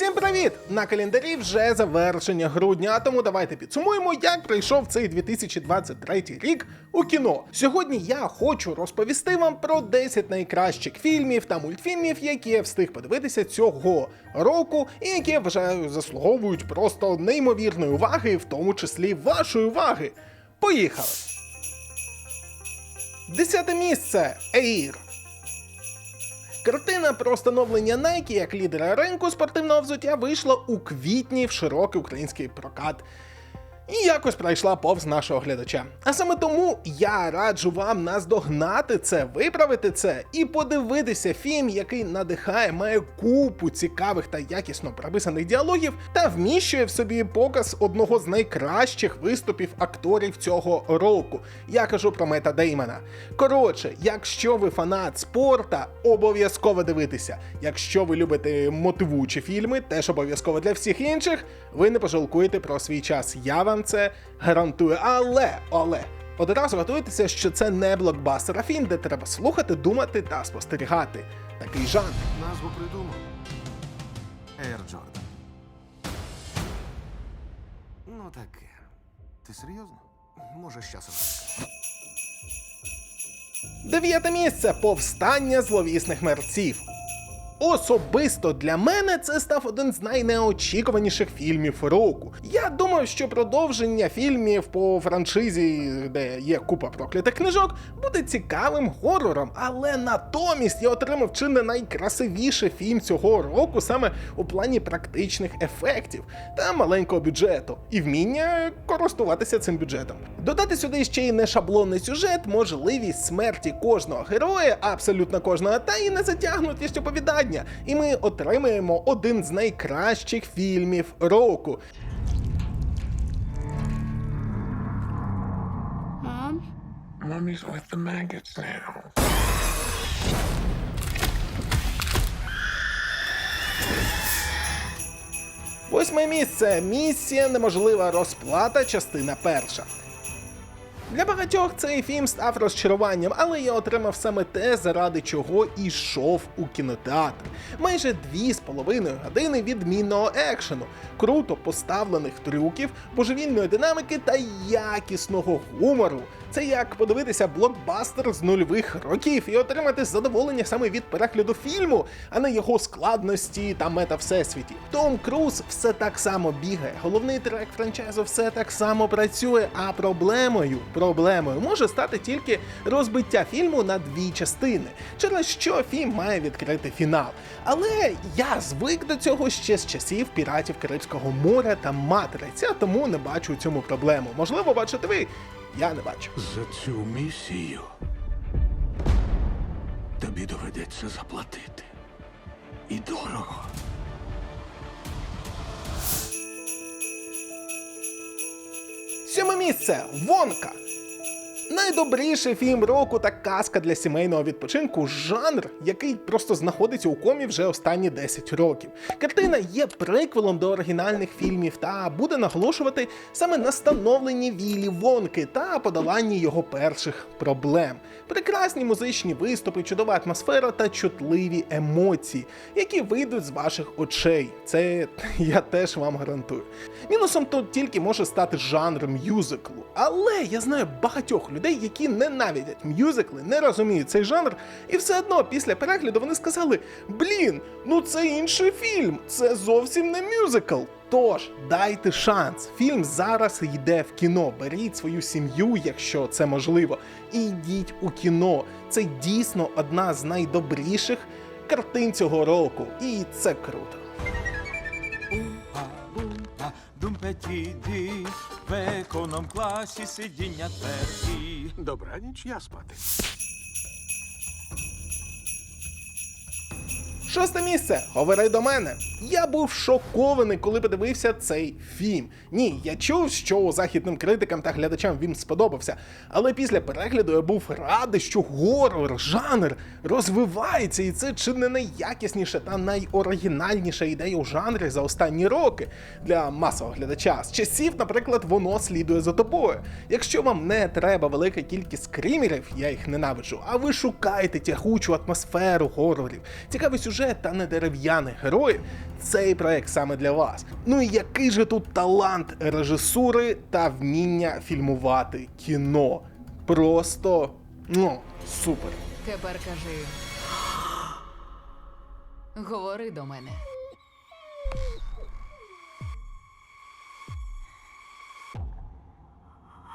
Всім привіт! На календарі вже завершення грудня, а тому давайте підсумуємо, як пройшов цей 2023 рік у кіно. Сьогодні я хочу розповісти вам про 10 найкращих фільмів та мультфільмів, які я встиг подивитися цього року, і які вважаю заслуговують просто неймовірної уваги, в тому числі вашої уваги. Поїхали! Десяте місце Ейр. Картина про встановлення Nike як лідера ринку спортивного взуття вийшла у квітні в широкий український прокат. І якось пройшла повз нашого глядача. А саме тому я раджу вам наздогнати це, виправити це і подивитися фільм, який надихає, має купу цікавих та якісно прописаних діалогів та вміщує в собі показ одного з найкращих виступів акторів цього року. Я кажу про Мета Деймона. Коротше, якщо ви фанат спорта, обов'язково дивитися. Якщо ви любите мотивуючі фільми, теж обов'язково для всіх інших, ви не пожалкуєте про свій час. Я вам це гарантую. Але, але. Одразу готуйтеся, що це не блокбастер, а фільм, де треба слухати, думати та спостерігати. Такий жанр. Назву придумав. Air Jordan. Ну таке. Ти серйозно? Може, з часом. Дев'яте місце повстання зловісних мерців. Особисто для мене це став один з найнеочікуваніших фільмів року. Я думав, що продовження фільмів по франшизі, де є купа проклятих книжок, буде цікавим хорором, але натомість я отримав чи не найкрасивіший фільм цього року саме у плані практичних ефектів та маленького бюджету і вміння користуватися цим бюджетом. Додати сюди ще й не шаблонний сюжет, можливість смерті кожного героя, абсолютно кожного, та і не затягнутість оповідання. І ми отримаємо один з найкращих фільмів року. Mom? Mommy's with the maggots now. Восьме місце. Місія неможлива розплата, частина перша. Для багатьох цей фільм став розчаруванням, але я отримав саме те, заради чого ішов у кінотеатр. Майже дві з половиною години відмінного екшену, круто поставлених трюків, божевільної динамики та якісного гумору. Це як подивитися блокбастер з нульових років і отримати задоволення саме від перегляду фільму, а не його складності та мета всесвіті. Том Круз все так само бігає. Головний трек франчайзу все так само працює. А проблемою, проблемою може стати тільки розбиття фільму на дві частини, через що фільм має відкрити фінал. Але я звик до цього ще з часів піратів Карибського моря та Матриця, тому не бачу цьому проблему. Можливо, бачите ви. Я не бачу. За цю місію тобі доведеться заплатити. І дорого. Сьоме місце Вонка. Найдобріший фільм року та казка для сімейного відпочинку жанр, який просто знаходиться у комі вже останні 10 років. Картина є приквелом до оригінальних фільмів та буде наголошувати саме на становленні Віллі Вонки та подоланні його перших проблем. Прекрасні музичні виступи, чудова атмосфера та чутливі емоції, які вийдуть з ваших очей. Це я теж вам гарантую. Мінусом тут тільки може стати жанр мюзиклу, але я знаю багатьох людей, які ненавидять мюзикли, не розуміють цей жанр, і все одно після перегляду вони сказали: Блін, ну це інший фільм, це зовсім не мюзикл. Тож дайте шанс. Фільм зараз йде в кіно. Беріть свою сім'ю, якщо це можливо, і йдіть у кіно. Це дійсно одна з найдобріших картин цього року, і це круто. Думпетіді, в економ класі сидіння тверді. Добраніч, я спати. Шосте місце. Говори до мене. Я був шокований, коли подивився цей фільм. Ні, я чув, що західним критикам та глядачам він сподобався. Але після перегляду я був радий, що горор, жанр розвивається, і це чи не найякісніша та найоригінальніша ідея у жанрі за останні роки для масового глядача. З часів, наприклад, воно слідує за тобою. Якщо вам не треба велика кількість скримерів, я їх ненавиджу, а ви шукаєте тягучу атмосферу горорів, цікавий сюжет сюжет та не дерев'яних героїв, цей проект саме для вас. Ну і який же тут талант режисури та вміння фільмувати кіно. Просто ну, супер. Тепер кажи. Говори до мене.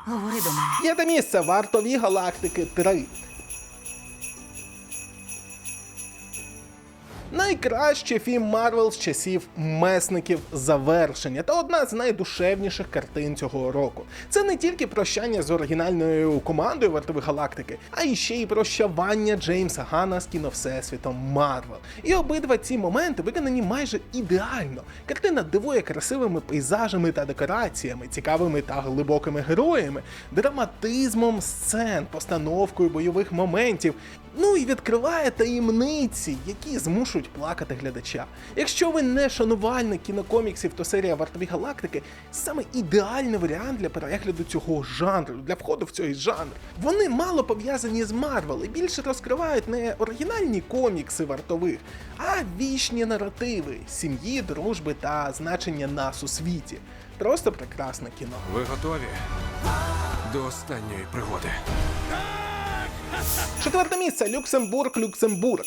Говори до мене. П'яте місце вартові галактики 3. Найкращий фільм Марвел з часів месників завершення та одна з найдушевніших картин цього року. Це не тільки прощання з оригінальною командою вартових галактики, а й ще й прощавання Джеймса Гана з кіно Всесвітом Марвел. І обидва ці моменти виконані майже ідеально. Картина дивує красивими пейзажами та декораціями, цікавими та глибокими героями, драматизмом сцен, постановкою бойових моментів. Ну і відкриває таємниці, які змушують плакати глядача. Якщо ви не шанувальник кінокоміксів, то серія Вартові галактики саме ідеальний варіант для перегляду цього жанру, для входу в цей жанр. Вони мало пов'язані з Марвел і більше розкривають не оригінальні комікси вартових, а вічні наративи сім'ї, дружби та значення нас у світі. Просто прекрасне кіно. Ви готові до останньої пригоди? Четверте місце Люксембург, Люксембург.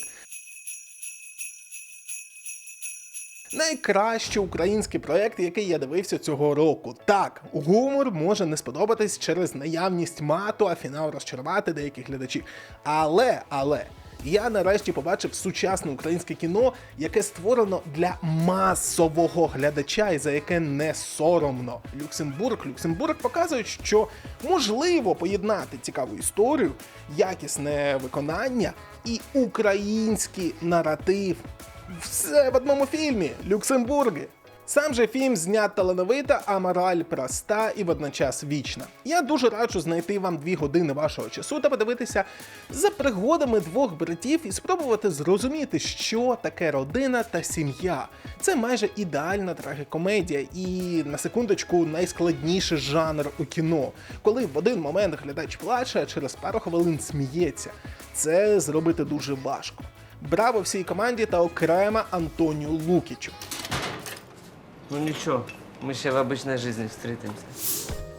Найкращий український проект, який я дивився цього року. Так, гумор може не сподобатись через наявність мату, а фінал розчарувати деяких глядачів. Але, але. Я нарешті побачив сучасне українське кіно, яке створено для масового глядача і за яке не соромно. Люксембург, Люксембург показують, що можливо поєднати цікаву історію, якісне виконання і український наратив. Все в одному фільмі Люксембурги. Сам же фільм знят талановита, а мораль проста і водночас вічна. Я дуже раджу знайти вам дві години вашого часу та подивитися за пригодами двох братів і спробувати зрозуміти, що таке родина та сім'я. Це майже ідеальна трагікомедія і на секундочку найскладніший жанр у кіно, коли в один момент глядач плаче, а через пару хвилин сміється. Це зробити дуже важко. Браво всій команді та окремо Антонію Лукічу. Ну нічого, ми ще в обичній жизни встретимся.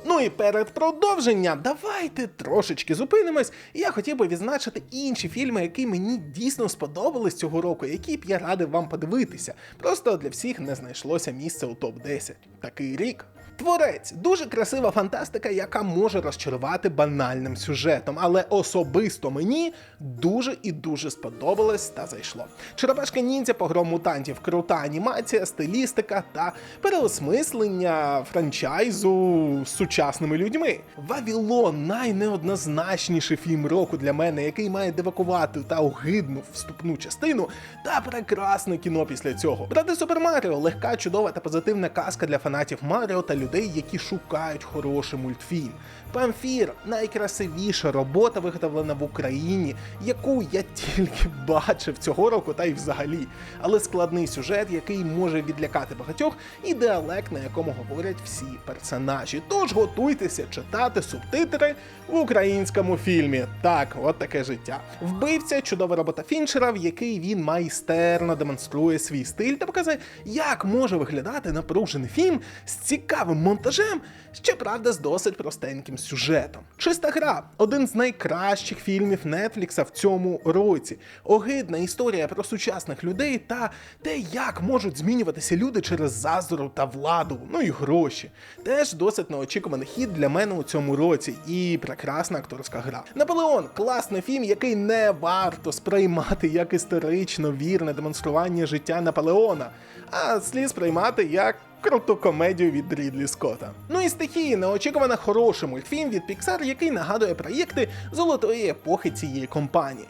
Ну і перед продовженням давайте трошечки зупинимось. Я хотів би відзначити інші фільми, які мені дійсно сподобались цього року, які б я радив вам подивитися. Просто для всіх не знайшлося місця у топ 10 Такий рік. Творець дуже красива фантастика, яка може розчарувати банальним сюжетом, але особисто мені дуже і дуже сподобалось та зайшло. Черепашка ніндзя, погром мутантів, крута анімація, стилістика та переосмислення франчайзу з сучасними людьми. Вавілон найнеоднозначніший фільм року для мене, який має девакувати та огидну вступну частину, та прекрасне кіно після цього. Брати Супер Маріо легка, чудова та позитивна казка для фанатів Маріо та людей, які шукають хороший мультфільм. Памфір найкрасивіша робота, виготовлена в Україні, яку я тільки бачив цього року, та й взагалі. Але складний сюжет, який може відлякати багатьох, і діалект, на якому говорять всі персонажі. Тож готуйтеся читати субтитри в українському фільмі. Так, от таке життя. Вбивця чудова робота Фінчера, в який він майстерно демонструє свій стиль та показує, як може виглядати напружений фільм з цікавим монтажем, щоправда, з досить простеньким сюжетом. Чиста гра один з найкращих фільмів Нетфлікса в цьому році. Огидна історія про сучасних людей та те, як можуть змінюватися люди через заздру та владу, ну і гроші. Теж досить неочікуваний хід для мене у цьому році, і прекрасна акторська гра. Наполеон класний фільм, який не варто сприймати як історично вірне демонстрування життя Наполеона, а слід сприймати як круту комедію від Рідлі Скотта. Ну і стихії неочікувано хороший мультфільм від Pixar, який нагадує проєкти золотої епохи цієї компанії.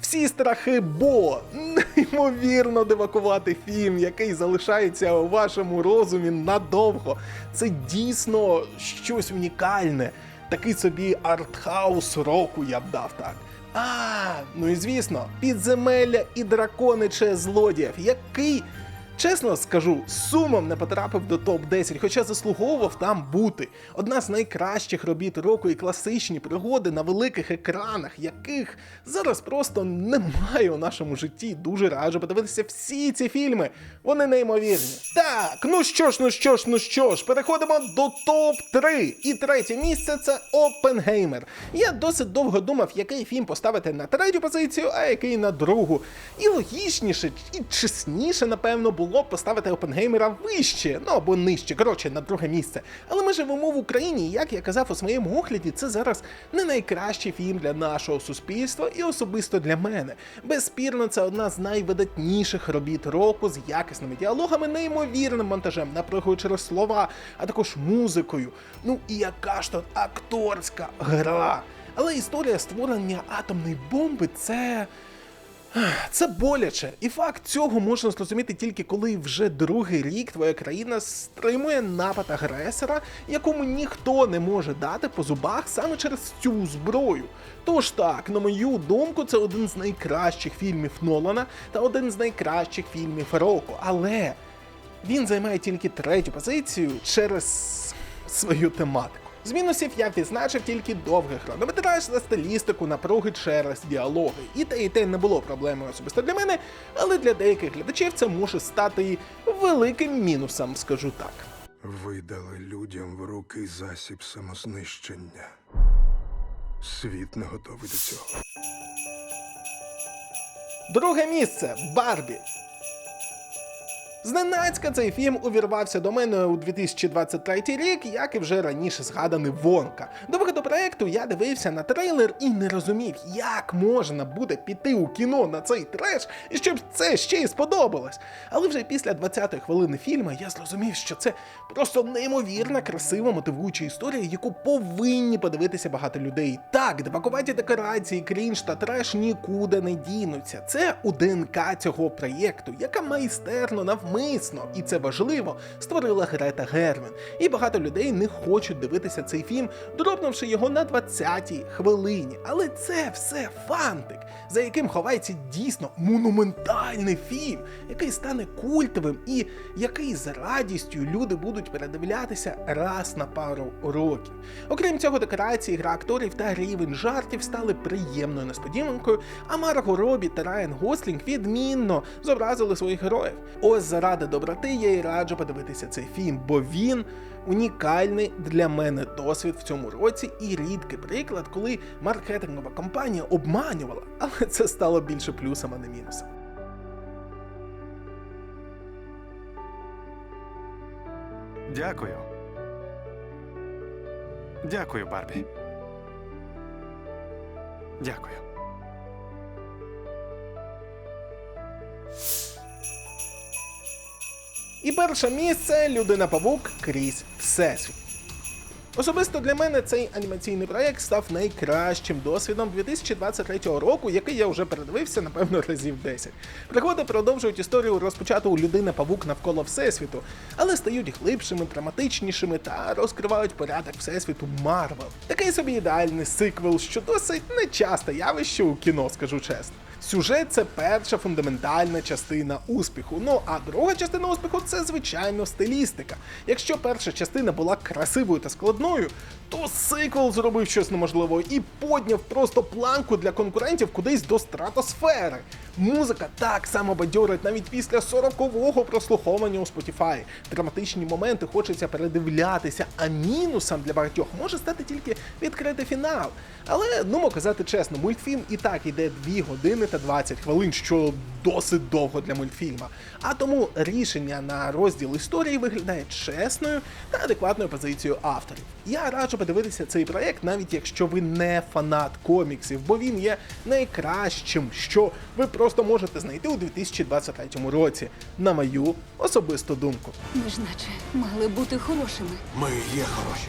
Всі страхи Бо неймовірно дивакувати фільм, який залишається у вашому розумі надовго. Це дійсно щось унікальне. Такий собі артхаус року я б дав так. А, ну і звісно, підземелля і дракони чи злодіїв, який Чесно скажу, сумом не потрапив до топ-10, хоча заслуговував там бути. Одна з найкращих робіт року і класичні пригоди на великих екранах, яких зараз просто немає у нашому житті. Дуже раджу подивитися всі ці фільми. Вони неймовірні. Так, ну що ж, ну що ж, ну що ж, переходимо до топ-3. І третє місце це Опенгеймер. Я досить довго думав, який фільм поставити на третю позицію, а який на другу. І логічніше, і чесніше, напевно, було б поставити Опенгеймера вище, ну або нижче, коротше, на друге місце. Але ми живемо в Україні, і як я казав у своєму огляді, це зараз не найкращий фільм для нашого суспільства і особисто для мене. Безспірно, це одна з найвидатніших робіт року з якісними діалогами, неймовірним монтажем, напрягою через слова, а також музикою. Ну і яка ж тут акторська гра. Але історія створення атомної бомби це. Це боляче, і факт цього можна зрозуміти тільки коли вже другий рік твоя країна стримує напад агресора, якому ніхто не може дати по зубах саме через цю зброю. Тож так, на мою думку, це один з найкращих фільмів Нолана та один з найкращих фільмів року. Але він займає тільки третю позицію через свою тематику. З мінусів я відзначив тільки довгий хронометраж за стилістику, напруги через діалоги. І те, і те не було проблемою особисто для мене, але для деяких глядачів це може стати великим мінусом, скажу так. Ви дали людям в руки засіб самознищення. Світ не готовий до цього. Друге місце Барбі. Зненацька цей фільм увірвався до мене у 2023 рік, як і вже раніше згаданий Вонка. До виходу проекту я дивився на трейлер і не розумів, як можна буде піти у кіно на цей треш, і щоб це ще й сподобалось. Але вже після 20-ї хвилини фільму я зрозумів, що це просто неймовірна, красива, мотивуюча історія, яку повинні подивитися багато людей. Так, дебакуваті декорації, крінж та треш нікуди не дінуться. Це у ДНК цього проєкту, яка майстерно навмисно, і це важливо, створила Грета Гервін. І багато людей не хочуть дивитися цей фільм, дропнувши його на 20-й хвилині. Але це все фантик, за яким ховається дійсно монументальний фільм, який стане культовим і який з радістю люди будуть передивлятися раз на пару років. Окрім цього, декорації, гра акторів та рівень жартів стали приємною несподіванкою, а Марго Робі та Райан Гослінг відмінно зобразили своїх героїв. Ось заради доброти я й раджу подивитися цей фільм, бо він унікальний для мене досвід в цьому році і рідкий приклад, коли маркетингова компанія обманювала, але це стало більше плюсом, а не мінусом. Дякую. Дякую, Барбі. Дякую. І перше місце Людина Павук крізь Всесвіт. Особисто для мене цей анімаційний проект став найкращим досвідом 2023 року, який я вже передивився, напевно, разів 10. Пригоди продовжують історію розпочату у людина Павук навколо Всесвіту, але стають глибшими, драматичнішими та розкривають порядок Всесвіту Марвел. Такий собі ідеальний сиквел, що досить нечасте явище у кіно, скажу чесно. Сюжет це перша фундаментальна частина успіху. Ну а друга частина успіху це звичайно стилістика. Якщо перша частина була красивою та складною, то сиквел зробив щось неможливе і подняв просто планку для конкурентів кудись до стратосфери. Музика так само бадьорить навіть після 40-го прослуховування у Spotify. Драматичні моменти хочеться передивлятися, а мінусом для багатьох може стати тільки відкритий фінал. Але ну казати чесно, мультфільм і так іде 2 години та 20 хвилин, що досить довго для мультфільма. А тому рішення на розділ історії виглядає чесною та адекватною позицією авторів. Я раджу подивитися цей проект, навіть якщо ви не фанат коміксів, бо він є найкращим, що ви просто можете знайти у 2023 році, на мою особисту думку. Ми ж наче мали бути хорошими. Ми є хороші.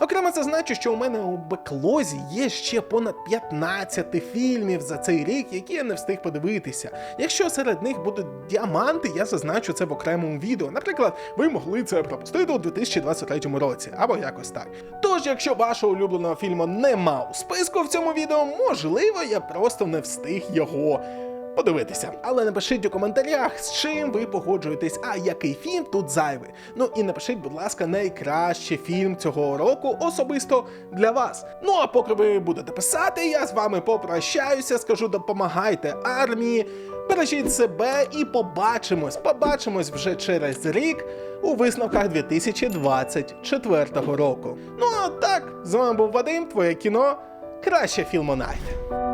Окремо зазначу, що у мене у беклозі є ще понад 15 фільмів за цей рік, які я не встиг подивитися. Якщо серед них будуть діаманти, я зазначу це в окремому відео. Наприклад, ви могли це пропустити у 2023 році, або якось так. Тож, якщо вашого улюбленого фільму нема у списку в цьому відео, можливо, я просто не встиг його подивитися. Але напишіть у коментарях, з чим ви погоджуєтесь, а який фільм тут зайвий. Ну і напишіть, будь ласка, найкращий фільм цього року особисто для вас. Ну а поки ви будете писати, я з вами попрощаюся, скажу допомагайте армії. Бережіть себе і побачимось. Побачимось вже через рік у висновках 2024 року. Ну а так, з вами був Вадим, твоє кіно. Краще фільмонайт.